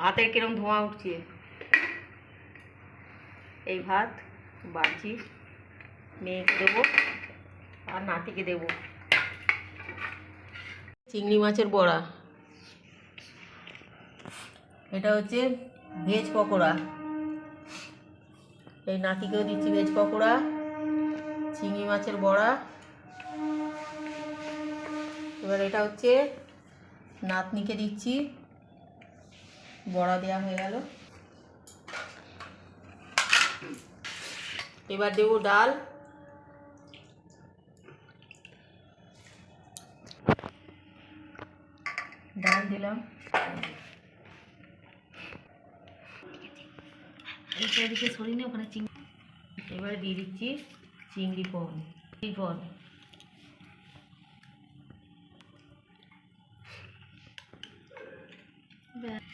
ভাতের কিরম ধোঁয়া উঠছে? এই ভাত বাড়ছি মেয়েকে দেবো আর নাতিকে দেবো। চিংড়ি মাছের বড়া। এটা হচ্ছে ভেজ পকোড়া। এই নাতিকেও দিচ্ছি ভেজ পকোড়া, চিংড়ি মাছের বড়া। এবার এটা হচ্ছে নাতনিকে দিচ্ছি। বড়া দেওয়া হয়ে গেল। এবার দেবো ডাল। ডাল দিলাম। এদিকে সরিয়ে ওখানে চিংড়ি। এবারে দিয়ে দিচ্ছি চিংড়ি পন চিংড়ি পন ব্যাস।